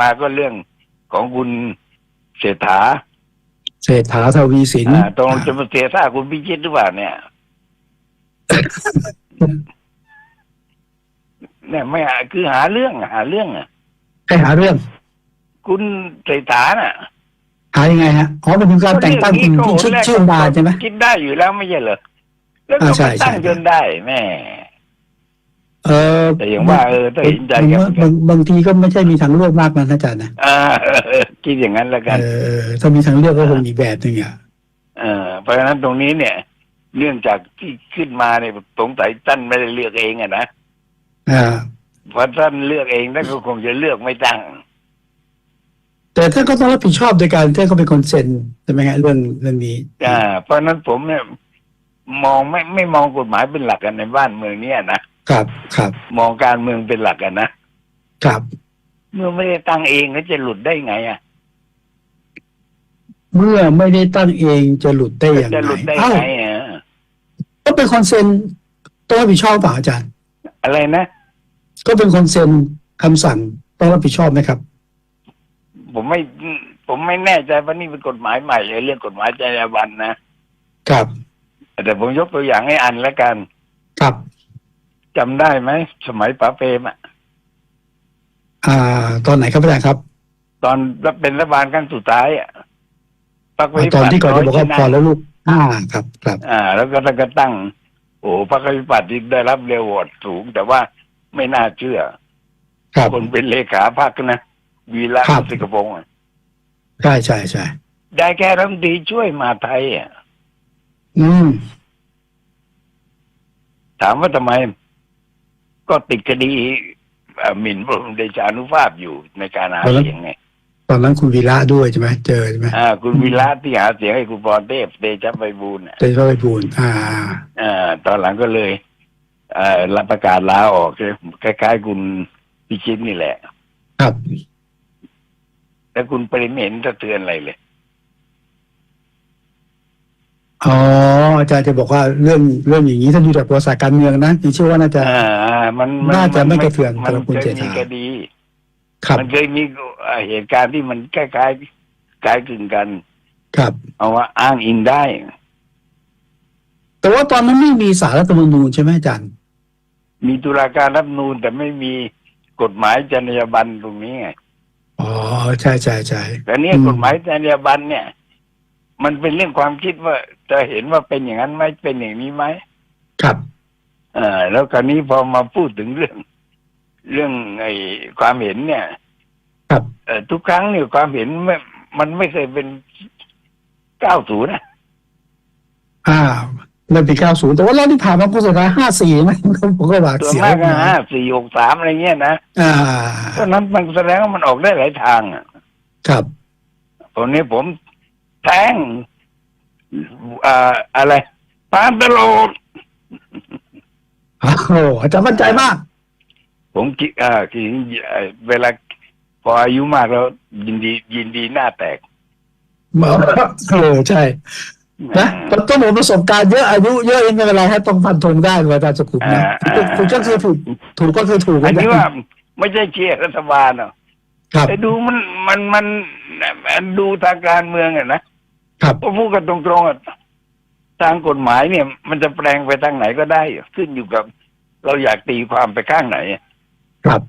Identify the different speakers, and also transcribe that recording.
Speaker 1: มาก็เรื่องของคุณเศรษฐา
Speaker 2: เศรษฐาทวีสิน
Speaker 1: อ่าตรงจะมาเสียท่าคุณพิชิตหรือเปล่าเนี่ยเนี่ยไม่หาคือหาเรื่องอะหาเรื่องอะ
Speaker 2: ให้หาเรื่อง
Speaker 1: คุณเศรษฐาน่ะ
Speaker 2: หายังไงฮะอ๋อเป็นถึงการแต่งตั้งคุณ
Speaker 1: ก็
Speaker 2: คุณชื่อ
Speaker 1: แรก
Speaker 2: ชื่อดาใช่ไหม
Speaker 1: คิดได้อยู่แล้วไม่ใช่เหรอแล้วก็
Speaker 2: อ่าใช่
Speaker 1: ไปตั้ง
Speaker 2: ใช่
Speaker 1: จนได้แม่
Speaker 2: เออ
Speaker 1: แต่อย่างว่าเออถ้าเห็นใจกัน
Speaker 2: บางบางบางทีก็ไม่ใช่มีทางเลือกมากนะอาจารย์นะ
Speaker 1: อ่าเออเออคิดอย่างนั้นแล้วกัน
Speaker 2: เออถ้ามีทางเลือกก็คงอีกแบบหนึ่งอะ
Speaker 1: เออเพราะฉะนั้นตรงนี้เนี่ย เนื่องจากที่ขึ้นมาเนี่ยสงสัยท่านไม่ได้เลือกเองอะนะ
Speaker 2: อ่า
Speaker 1: เพราะท่านเลือกเองท่านก็คงจะเลือกไม่ตั้ง
Speaker 2: แต่ท่านก็ต้องรับผิดชอบโดยการท่านก็เป็นคนเซ็นใช่ไหมฮะเรื่องเรื่องนี้
Speaker 1: อ่าเพราะฉะนั้นผมเนี่ย มองไม่ไม่มองกฎหมายเป็นหลักกันในบ้านเมืองเนี่ยนะ ครับ
Speaker 2: ครับ
Speaker 1: มองการเมืองเป็นหลักกันนะครับ เมื่อไม่ได้ตั้งเองแล้วจะหลุดได้ไงอะ
Speaker 2: เมื่อไม่ได้ตั้งเองจะหลุดได้อย่าง
Speaker 1: จะ
Speaker 2: ไร
Speaker 1: หลุดได้
Speaker 2: เอ้า
Speaker 1: ไงอะ
Speaker 2: ก็เป็นคนเซ็นต้องรับผิดชอบเปล่าอาจารย์
Speaker 1: อะไรนะ
Speaker 2: ก็เป็นคนเซ็นคำสั่งต้องรับผิดชอบไหมครับ
Speaker 1: ผมไม่ผมไม่แน่ใจว่านี่เป็นกฎหมายใหม่ไอ้เรื่องกฎหมายจรรยาบรรณนะครับแต่ผมยกตัวอย่างให้อันแล้วกัน
Speaker 2: ครับ
Speaker 1: จำได้ไหม สมัยป๋าเปรมอะ
Speaker 2: อ่า ตอนไหนครับอาจารย์ครับ
Speaker 1: ตอนเป็นรัฐบาลครั้งสุดท้ายอะพรรคประชาธิ
Speaker 2: ตอน
Speaker 1: ปัตย์
Speaker 2: ที่ก่อนจะบอกว่า
Speaker 1: ร้ยชนะ
Speaker 2: พอแล้วลูกอ่าครับ ครับ
Speaker 1: อ่า แล้วก็ท่านก็ตั้ง โอ้พรรคประชาธิปัตย์ที่ได้รับเรวโหวตสูง แต่ว่าไม่น่าเชื่อ
Speaker 2: ครับ
Speaker 1: คนเป็นเลขาพรรคนะวีระ
Speaker 2: ครับ
Speaker 1: สิกพงศ์อะ
Speaker 2: ใช่ใช่ใช่
Speaker 1: ได้แค่รัฐมนตรีช่วยมหาดไทยอะ
Speaker 2: อืม
Speaker 1: ถามว่าทำไม ก็ติดคดีเอ่อหมิ่นพระบรมเดชานุภาพอยู่ในการหาเสียงไง
Speaker 2: ตอนนั้นคุณวีระด้วยใช่ไหมเจอใช่ไหม
Speaker 1: อ่า คุณวีระที่หาเสียงให้คุณปอนเทพเดชะไพบูลย์อะ
Speaker 2: เจอพระไปบูลย์อ่า
Speaker 1: อ่า ตอนหลังก็เลยเอ่อรับประกาศลาออกคล้ายๆคุณพิชิตนี่แหละ
Speaker 2: ครับ
Speaker 1: แต่คุณปริมเห็นสะเทือนอะไรเลย
Speaker 2: อ๋ ออาจารย์จะบอกว่าเรื่องเรื่องอย่างนี้ถ้าดูจากประวัติศาสตร์การเมืองนะผมเชื่อว่าน่าจะ
Speaker 1: อ่าอ่ามันมั
Speaker 2: น่าจะไม่กระเทือน
Speaker 1: มัน
Speaker 2: สำหรับคุณ
Speaker 1: เค
Speaker 2: เศร
Speaker 1: ย
Speaker 2: ษ
Speaker 1: มี
Speaker 2: ฐา
Speaker 1: คดี
Speaker 2: ครับ
Speaker 1: มันเคยมีเอ่อเหตุการณ์ที่มันคล้ายๆคล้ายคลึงกัน
Speaker 2: ครับ
Speaker 1: เอาว่าอ้างอิงได้
Speaker 2: แต่ว่าตอนนั้นไม่มีสารรัฐธรรมนูญใช่ไหมอาจารย์
Speaker 1: มีตุลาการรับนูนแต่ไม่มีกฎหมายจรรยาบรรณตรงนี้ไง
Speaker 2: อ๋อใช่ใช่ใช่
Speaker 1: แต่เนี่ย
Speaker 2: อืม
Speaker 1: กฎหมายจรรยาบรรณเนี่ย มันเป็นเรื่องความคิดว่า จะเห็นว่าเป็นอย่างนั้นไหมเป็นอย่างนี้ไหม
Speaker 2: ครับ
Speaker 1: เออแล้วคราวนี้พอมาพูดถึงเรื่อง เรื่องไอ้ความเห็นเนี่ย
Speaker 2: ครับ
Speaker 1: เออทุกครั้งเนี่ยความเห็นไม่มันไม่เคยเป็นเก้าศูนย์นะ
Speaker 2: อ่าในปี90แต่ว่ารอบที่ผ่านมาคุณเศรษฐา54ไหมผมก็หวาด
Speaker 1: ส่วน
Speaker 2: เสียว
Speaker 1: มากก็ห้าสี่หกสามอะไรเงี้ยนะ
Speaker 2: อ่า
Speaker 1: เพราะฉะนั้นมันแสดงว่ามันออกได้หลายทางอะ
Speaker 2: ครับ
Speaker 1: ตอนนี้ผมแทง อ่าอะไรปานตลอด
Speaker 2: โอ้โหอาจารย์มั่นใจมาก
Speaker 1: ผมคิดอ่าคือเอ่อเวลาพออายุมากแล้ว ยินดี ยินดีหน้าแตก
Speaker 2: เออใช่นะต้องบอกประสบการณ์เยอะอายุเยอะยังไม่เป็นไรให้ต้องฟันธงได้เลยอาจารย์สุขุมนะ
Speaker 1: อ่า
Speaker 2: ถูกก็คือถูกถูกก็คือถูก
Speaker 1: อันนี้ว่าไม่ใช่เชียร์รัฐบาลเนาะ
Speaker 2: ครับ
Speaker 1: แต่ดูมันมันมันมันดูทางการเมืองอะนะ ครับก็พูดกันตรงๆอะทางกฎหมายเนี่ย มันจะแปลงไปทางไหนก็ได้ ขึ้นอยู่กับ เราอยากตีความไปข้างไหน
Speaker 2: ครับ